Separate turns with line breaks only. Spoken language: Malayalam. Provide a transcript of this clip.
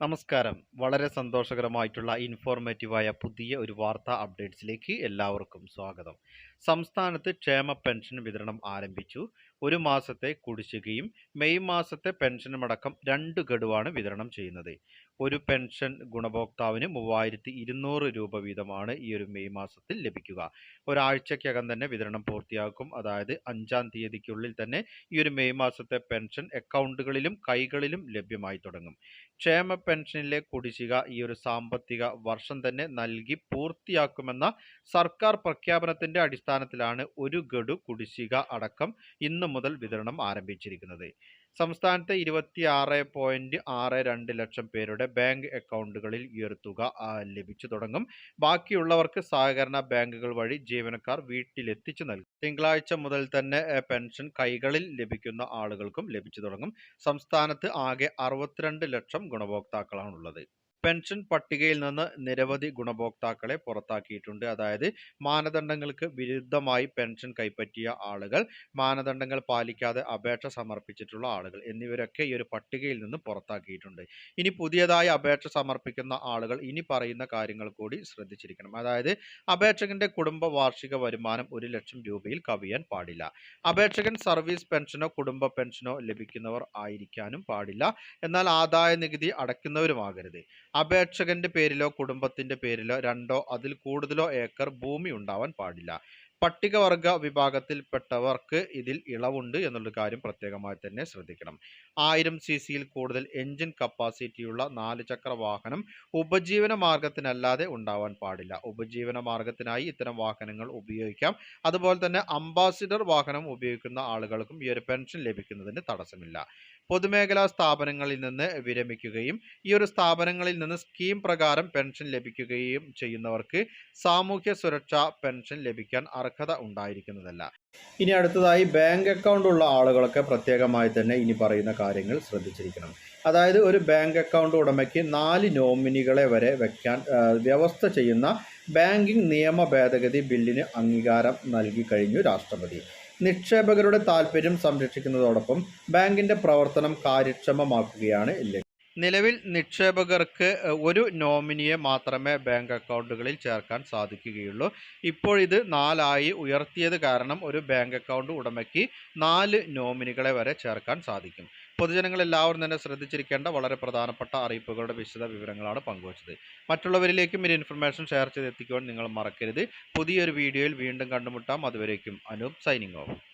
നമസ്കാരം. വളരെ സന്തോഷകരമായിട്ടുള്ള ഇൻഫോർമേറ്റീവായ പുതിയ ഒരു വാർത്താ അപ്ഡേറ്റ്സിലേക്ക് എല്ലാവർക്കും സ്വാഗതം. സംസ്ഥാനത്ത് ക്ഷേമ പെൻഷൻ വിതരണം ആരംഭിച്ചു. ഒരു മാസത്തെ കുടിശ്ശികയും മെയ് മാസത്തെ പെൻഷനുമടക്കം രണ്ട് ഗഡുവാണ് വിതരണം ചെയ്യുന്നത്. ഒരു പെൻഷൻ ഗുണഭോക്താവിന് മൂവായിരത്തി ഇരുന്നൂറ് രൂപ വീതമാണ് ഈ ഒരു മെയ് മാസത്തിൽ ലഭിക്കുക. ഒരാഴ്ചക്കകം തന്നെ വിതരണം പൂർത്തിയാക്കും. അതായത് അഞ്ചാം തീയതിക്കുള്ളിൽ തന്നെ ഈ ഒരു മെയ് മാസത്തെ പെൻഷൻ അക്കൗണ്ടുകളിലും കൈകളിലും ലഭ്യമായി തുടങ്ങും. ക്ഷേമ പെൻഷനിലെ കുടിശ്ശിക ഈ ഒരു സാമ്പത്തിക വർഷം തന്നെ നൽകി പൂർത്തിയാക്കുമെന്ന സർക്കാർ പ്രഖ്യാപനത്തിന്റെ അടിസ്ഥാനത്തിലാണ് ഒരു ഗഡു കുടിശ്ശിക അടക്കം ഇന്നു മുതൽ വിതരണം ആരംഭിച്ചിരിക്കുന്നത്. സംസ്ഥാനത്തെ ഇരുപത്തി ആറ് പോയിന്റ് ആറ് രണ്ട് ലക്ഷം പേരുടെ ബാങ്ക് അക്കൗണ്ടുകളിൽ ഈ ഒരു തുക ലഭിച്ചു തുടങ്ങും. ബാക്കിയുള്ളവർക്ക് സഹകരണ ബാങ്കുകൾ വഴി ജീവനക്കാർ വീട്ടിലെത്തിച്ചു നൽകും. തിങ്കളാഴ്ച മുതൽ തന്നെ പെൻഷൻ കൈകളിൽ ലഭിക്കുന്ന ആളുകൾക്കും ലഭിച്ചു തുടങ്ങും. സംസ്ഥാനത്ത് ആകെ അറുപത്തിരണ്ട് ലക്ഷം ഗുണഭോക്താക്കളാണുള്ളത്. പെൻഷൻ പട്ടികയിൽ നിന്ന് നിരവധി ഗുണഭോക്താക്കളെ പുറത്താക്കിയിട്ടുണ്ട്. അതായത് മാനദണ്ഡങ്ങൾക്ക് വിരുദ്ധമായി പെൻഷൻ കൈപ്പറ്റിയ ആളുകൾ മാനദണ്ഡങ്ങൾ പാലിക്കാതെ അപേക്ഷ സമർപ്പിച്ചിട്ടുള്ള ആളുകൾ എന്നിവരൊക്കെ ഈ ഒരു പട്ടികയിൽ നിന്ന് പുറത്താക്കിയിട്ടുണ്ട്. ഇനി പുതിയതായി അപേക്ഷ സമർപ്പിക്കുന്ന ആളുകൾ ഇനി പറയുന്ന കാര്യങ്ങൾ കൂടി ശ്രദ്ധിച്ചിരിക്കണം. അതായത് അപേക്ഷകന്റെ കുടുംബ വാർഷിക വരുമാനം ഒരു ലക്ഷം രൂപയിൽ കവിയാൻ പാടില്ല. അപേക്ഷകൻ സർവീസ് പെൻഷനോ കുടുംബ പെൻഷനോ ലഭിക്കുന്നവർ ആയിരിക്കാനും പാടില്ല. എന്നാൽ ആദായ നികുതി അടയ്ക്കുന്നവരുമാകരുത്. അപേക്ഷകന്റെ പേരിലോ കുടുംബത്തിന്റെ പേരിലോ രണ്ടോ അതിൽ കൂടുതലോ ഏക്കർ ഭൂമി ഉണ്ടാവാൻ പാടില്ല. പട്ടികവർഗ വിഭാഗത്തിൽപ്പെട്ടവർക്ക് ഇതിൽ ഇളവുണ്ട് എന്നുള്ള കാര്യം പ്രത്യേകമായി തന്നെ ശ്രദ്ധിക്കണം. ആയിരം സി സിയിൽ കൂടുതൽ എഞ്ചിൻ കപ്പാസിറ്റിയുള്ള നാല് ചക്ര വാഹനം ഉപജീവന മാർഗത്തിനല്ലാതെ ഉണ്ടാവാൻ പാടില്ല. ഉപജീവന മാർഗത്തിനായി ഇത്തരം വാഹനങ്ങൾ ഉപയോഗിക്കാം. അതുപോലെ തന്നെ അംബാസിഡർ വാഹനം ഉപയോഗിക്കുന്ന ആളുകൾക്കും ഈ ഒരു പെൻഷൻ ലഭിക്കുന്നതിന് തടസ്സമില്ല. പൊതുമേഖലാ സ്ഥാപനങ്ങളിൽ നിന്ന് വിരമിക്കുകയും ഈ ഒരു സ്ഥാപനങ്ങളിൽ നിന്ന് സ്കീം പ്രകാരം പെൻഷൻ ലഭിക്കുകയും ചെയ്യുന്നവർക്ക് സാമൂഹ്യ സുരക്ഷാ പെൻഷൻ ലഭിക്കാൻ അർഹത ഉണ്ടായിരിക്കുന്നതല്ല. ഇനി അടുത്തതായി ബാങ്ക് അക്കൗണ്ട് ഉള്ള ആളുകളൊക്കെ പ്രത്യേകമായി തന്നെ ഇനി പറയുന്ന കാര്യങ്ങൾ ശ്രദ്ധിച്ചിരിക്കണം. അതായത് ഒരു ബാങ്ക് അക്കൗണ്ട് ഉടമയ്ക്ക് നാല് നോമിനികളെ വരെ വയ്ക്കാൻ വ്യവസ്ഥ ചെയ്യുന്ന ബാങ്കിംഗ് നിയമ ഭേദഗതി ബില്ലിന് അംഗീകാരം നൽകി കഴിഞ്ഞു രാഷ്ട്രപതി. നിക്ഷേപകരുടെ താൽപ്പര്യം സംരക്ഷിക്കുന്നതോടൊപ്പം ബാങ്കിന്റെ പ്രവർത്തനം കാര്യക്ഷമമാക്കുകയാണ് ലക്ഷ്യം നിലവിൽ നിക്ഷേപകർക്ക് ഒരു നോമിനിയെ മാത്രമേ ബാങ്ക് അക്കൗണ്ടുകളിൽ ചേർക്കാൻ സാധിക്കുകയുള്ളൂ. ഇപ്പോൾ ഇത് നാലായി ഉയർത്തിയത് കാരണം ഒരു ബാങ്ക് അക്കൗണ്ട് ഉടമയ്ക്ക് നാല് നോമിനികളെ വരെ ചേർക്കാൻ സാധിക്കും. പൊതുജനങ്ങൾ എല്ലാവരും തന്നെ ശ്രദ്ധിച്ചിരിക്കേണ്ട വളരെ പ്രധാനപ്പെട്ട അറിയിപ്പുകളുടെ വിശദ വിവരങ്ങളാണ് പങ്കുവച്ചത്. മറ്റുള്ളവരിലേക്കും ഈ ഇൻഫർമേഷൻ ഷെയർ ചെയ്ത് എത്തിക്കുവാൻ നിങ്ങൾ മറക്കരുത്. പുതിയൊരു വീഡിയോയിൽ വീണ്ടും കണ്ടുമുട്ടാം. അതുവരേക്കും അനൂപ് സൈനിങ് ഓഫ്.